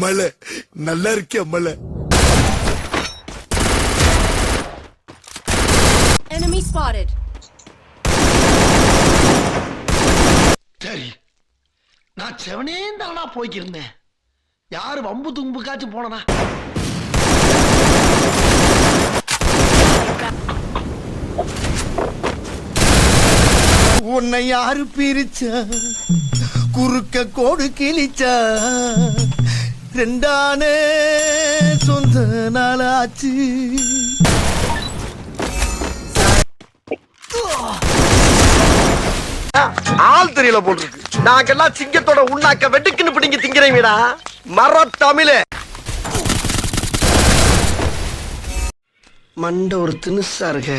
மலை. நல்லா இருக்கியா மலை? Enemy spotted. சரி. நான் செவனே தானா போய்க்கிருந்தேன். யாரு வம்பு தும்புக்காச்சும் போனனா? உன்னை யாரு பிரிச்சா? குறுக்க கோடு கிழிச்சா ரெண்டானே சொந்த நாளாச்சு. ஆள் தெரியல போட்டுருக்கு நாங்கெல்லாம் சிங்கத்தோட உண்ணாக்க வெட்டுக்குன்னு பிடிங்க திங்கிறீங்கடா மர தமிழே. மண்ட ஒரு இருக்க?